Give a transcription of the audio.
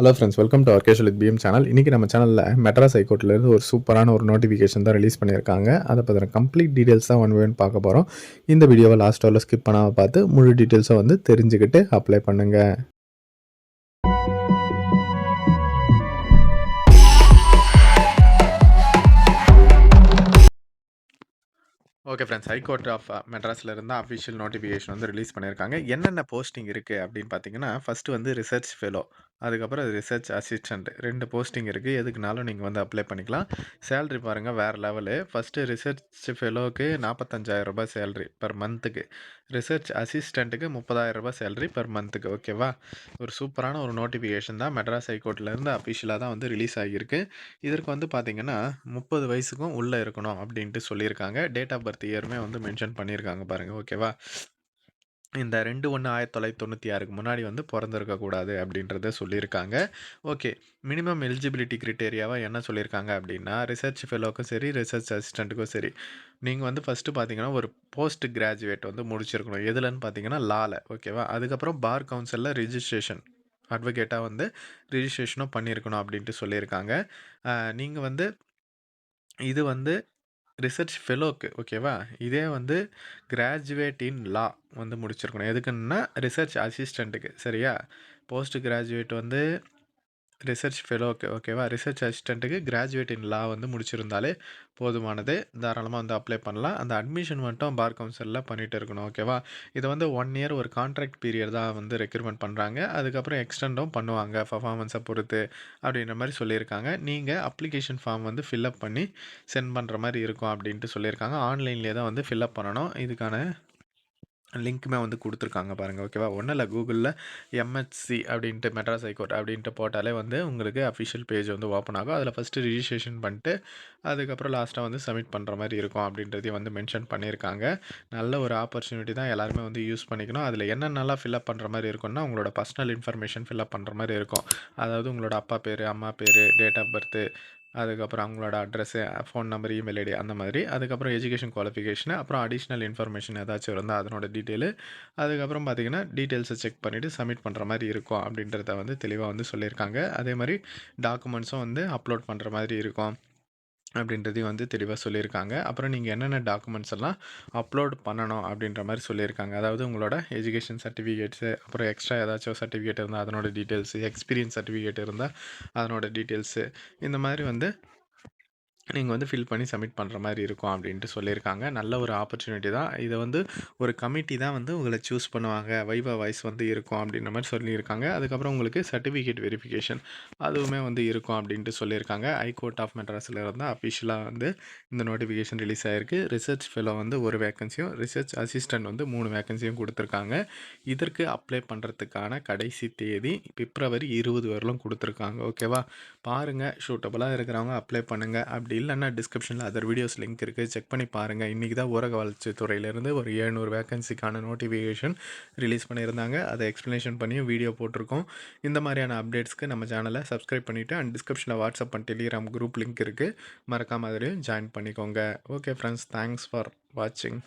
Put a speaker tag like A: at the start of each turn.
A: Hello friends welcome to ஆர்கேஷல் with PM channel இன்றைக்கி நம்ம சேனலில் மெட்ராஸ் ஹைகோர்ட்லேருந்து ஒரு சூப்பரான ஒரு நோட்டிஃபிகேஷன் தான் ரிலீஸ் பண்ணியிருக்காங்க. அதை பற்றின கம்ப்ளீட் டீட்டெயில்ஸ் தான் ஒன் வேன் பார்க்க போகிறோம் இந்த வீடியோவை லாஸ்ட் ஹவரில் ஸ்கிப் பண்ணாமல் பார்த்து முழு டீட்டெயில்ஸை வந்து தெரிஞ்சுக்கிட்டு அப்ளை பண்ணுங்கள் ஓகே ஃப்ரெண்ட்ஸ் ஹைகோர்ட் ஆஃப் மெட்ராஸில் இருந்து அஃபிஷியல் நோட்டிஃபிகேஷன் வந்து ரிலீஸ் பண்ணியிருக்காங்க. என்னென்ன போஸ்டிங் இருக்குது அப்படின்னு பார்த்தீங்கன்னா ஃபஸ்ட்டு வந்து ரிசர்ச் ஃபெலோ அதுக்கப்புறம் ரிசர்ச் அசிஸ்டண்ட் ரெண்டு போஸ்டிங் இருக்குது எதுக்குனாலும் நீங்கள் வந்து அப்ளை பண்ணிக்கலாம். சேல்ரி பாருங்கள் வேறு லெவலு ஃபஸ்ட்டு ரிசர்ச் ஃபெலோவுக்கு நாற்பத்தஞ்சாயிரம் ரூபாய் சேல்ரி பர் மந்த்துக்கு ரிசர்ச் அசிஸ்டண்ட்டுக்கு முப்பதாயிரம் ரூபாய் சேல்ரி பர் மந்த்துக்கு ஓகேவா ஒரு சூப்பரான ஒரு நோட்டிஃபிகேஷன் தான் மெட்ராஸ் ஹைகோர்ட்லேருந்து அஃபிஷியலாக தான் வந்து ரிலீஸ் ஆகியிருக்கு. இதற்கு வந்து பார்த்திங்கன்னா முப்பது வயசுக்கும் உள்ளே இருக்கணும் அப்படின்ட்டு சொல்லியிருக்காங்க. டேட் ஆஃப் பர்த் இயருமே வந்து மென்ஷன் பண்ணியிருக்காங்க பாருங்கள் ஓகேவா இந்த ரெண்டு ஒன்று ஆயிரத்தி தொள்ளாயிரத்தி தொண்ணூற்றி ஆறுக்கு முன்னாடி வந்து பிறந்திருக்கக்கூடாது அப்படின்றத சொல்லியிருக்காங்க. ஓகே மினிமம் எலிஜிபிலிட்டி க்ரிட்டேரியாவாக என்ன சொல்லியிருக்காங்க அப்படின்னா ரிசர்ச் ஃபெலோக்கும் சரி ரிசர்ச் அசிஸ்டண்ட்டுக்கும் சரி நீங்கள் வந்து ஃபஸ்ட்டு பார்த்தீங்கன்னா ஒரு போஸ்ட் கிராஜுவேட் வந்து முடிச்சிருக்கணும். எதுலன்னு பார்த்தீங்கன்னா லாவில் ஓகேவா? அதுக்கப்புறம் பார் கவுன்சிலில் ரிஜிஸ்ட்ரேஷன் அட்வொகேட்டாக வந்து ரிஜிஸ்ட்ரேஷனும் பண்ணியிருக்கணும் அப்படின்ட்டு சொல்லியிருக்காங்க. நீங்கள் வந்து இது வந்து ரிசர்ச் ஃபெலோக்கு ஓகேவா இதே வந்து கிராஜுவேட் இன் லா வந்து முடிச்சிருக்கணும். எதுக்குன்னா ரிசர்ச் அசிஸ்டண்ட்டுக்கு சரியா? போஸ்ட் கிராஜுவேட் வந்து ரிசர்ச் ஃபெலோக்கு ஓகேவா ரிசர்ச் அசிஸ்டண்ட்டுக்கு கிராஜுவேட் இன் லா வந்து முடிச்சிருந்தாலே போதுமானது. தாராளமாக வந்து அப்ளை பண்ணலாம். அந்த அட்மிஷன் மட்டும் பார் கவுன்சிலில் பண்ணிகிட்டு இருக்கணும் ஓகேவா இதை வந்து ஒன் இயர் ஒரு கான்ட்ராக்ட் பீரியட் தான் வந்து ரெக்ரூட்மெண்ட் பண்ணுறாங்க அதுக்கப்புறம் எக்ஸ்டெண்டும் பண்ணுவாங்க பர்ஃபார்மன்ஸை பொறுத்து அப்படின்ற மாதிரி சொல்லியிருக்காங்க. நீங்கள் அப்ளிகேஷன் ஃபார்ம் வந்து ஃபில்லப் பண்ணி சென்ட் பண்ணுற மாதிரி இருக்கும் அப்படின்ட்டு சொல்லியிருக்காங்க. ஆன்லைன்லேயே தான் வந்து ஃபில்அப் பண்ணணும். இதுக்கான லிங்க்குமே வந்து கொடுத்துருக்காங்க பாருங்கள் ஓகேவா? ஒன்றும் இல்லை. கூகுளில் எம்எச்சி அப்படின்ட்டு மெட்ராஸ் ஹைகோர்ட் அப்படின்ட்டு போட்டாலே வந்து உங்களுக்கு அஃபிஷியல் பேஜ் வந்து ஓப்பன் ஆகும். அதில் ஃபஸ்ட்டு ரிஜிஸ்ட்ரேஷன் பண்ணிட்டு அதுக்கப்புறம் லாஸ்ட்டாக வந்து சப்மிட் பண்ணுற மாதிரி இருக்கும் அப்படின்றதையும் வந்து மென்ஷன் பண்ணியிருக்காங்க. நல்ல ஒரு ஆப்பர்ச்சுனிட்டி தான் எல்லாருமே வந்து யூஸ் பண்ணிக்கணும். அதில் என்னென்னலாம் ஃபில்அப் பண்ணுற மாதிரி இருக்கும்னா உங்களோட பர்சனல் இன்ஃபர்மேஷன் ஃபில்அப் பண்ணுற மாதிரி இருக்கும். அதாவது உங்களோட அப்பா பேர் அம்மா பேர் டேட் ஆஃப் பர்த்து அதுக்கப்புறம் அவங்களோட address phone number email ID அந்த மாதிரி. அதுக்கப்புறம் எஜுகேஷன் குவாலிஃபிகேஷனு அப்புறம் அடிஷ்னல் இன்ஃபர்மேஷன் ஏதாச்சும் இருந்தால் அதனோட டீட்டெயிலு அதுக்கப்புறம் பார்த்திங்கன்னா டீட்டெயில்ஸை செக் பண்ணிவிட்டு சப்மிட் பண்ணுற மாதிரி இருக்கும் அப்படின்றத வந்து தெளிவாக வந்து சொல்லியிருக்காங்க. அதே மாதிரி டாக்குமெண்ட்ஸும் வந்து அப்லோட் பண்ணுற மாதிரி இருக்கும். அப்படின்றதையும் வந்து தெளிவாக சொல்லியிருக்காங்க. அப்புறம் நீங்கள் என்னென்ன டாக்குமெண்ட்ஸ் எல்லாம் அப்லோட் பண்ணணும் அப்படின்ற மாதிரி சொல்லியிருக்காங்க. அதாவது உங்களோட எஜுகேஷன் சர்டிஃபிகேட்ஸு அப்புறம் எக்ஸ்ட்ரா ஏதாச்சும் சர்டிஃபிகேட் இருந்தால் அதனோட டீட்டெயில்ஸு எக்ஸ்பீரியன்ஸ் சர்டிஃபிகேட் இருந்தால் அதனோட டீட்டெயில்ஸு இந்த மாதிரி வந்து நீங்கள் வந்து ஃபில் பண்ணி சப்மிட் பண்ணுற மாதிரி இருக்கும் அப்படின்ட்டு சொல்லியிருக்காங்க. நல்ல ஒரு ஆப்பர்ச்சுனிட்டி தான். இதை வந்து ஒரு கமிட்டி தான் வந்து உங்களை சூஸ் பண்ணுவாங்க. வைவா வாய்ஸ் வந்து இருக்கும் அப்படின்ற மாதிரி சொல்லியிருக்காங்க. அதுக்கப்புறம் உங்களுக்கு சர்டிஃபிகேட் வெரிஃபிகேஷன் அதுவுமே வந்து இருக்கும் அப்படின்ட்டு சொல்லியிருக்காங்க. ஹைகோர்ட் ஆஃப் மெட்ராஸில் இருந்தால் அஃபிஷியலாக வந்து இந்த நோட்டிஃபிகேஷன் ரிலீஸ் ஆகிருக்கு ரிசர்ச் ஃபெலோ வந்து ஒரு வேக்கன்சியும் ரிசர்ச் அசிஸ்டன்ட் வந்து மூணு வேக்கன்சியும் கொடுத்துருக்காங்க. இதற்கு அப்ளை பண்ணுறதுக்கான கடைசி தேதி பிப்ரவரி இருபது வரலும் கொடுத்துருக்காங்க. ஓகேவா பாருங்கள் ஷூட்டபுளாக இருக்கிறவங்க அப்ளை பண்ணுங்கள் அப்படி இல்லைன்னா டிஸ்கிரிப்ஷனில் அதர் வீடியோஸ் லிங்க் இருக்குது செக் பண்ணி பாருங்கள் இன்றைக்கி தான் ஊரக வளர்ச்சி துறையிலேருந்து ஒரு ஏழ்நூறு வேகன்சிக்கான நோட்டிஃபிகேஷன் ரிலீஸ் பண்ணியிருந்தாங்க. அதை எக்ஸ்ப்ளனேஷன் பண்ணியும் வீடியோ போட்டிருக்கோம். இந்த மாதிரியான அப்டேட்ஸ்க்கு நம்ம சேனலை சப்ஸ்கிரைப் பண்ணிவிட்டு அண்ட் டிஸ்கிரிப்ஷனில் WhatsApp and Telegram group link இருக்குது மறக்காமல் அதிலையும் ஜாயின் பண்ணிக்கோங்க. ஓகே ஃப்ரெண்ட்ஸ் தேங்க்ஸ் ஃபார் வாட்சிங்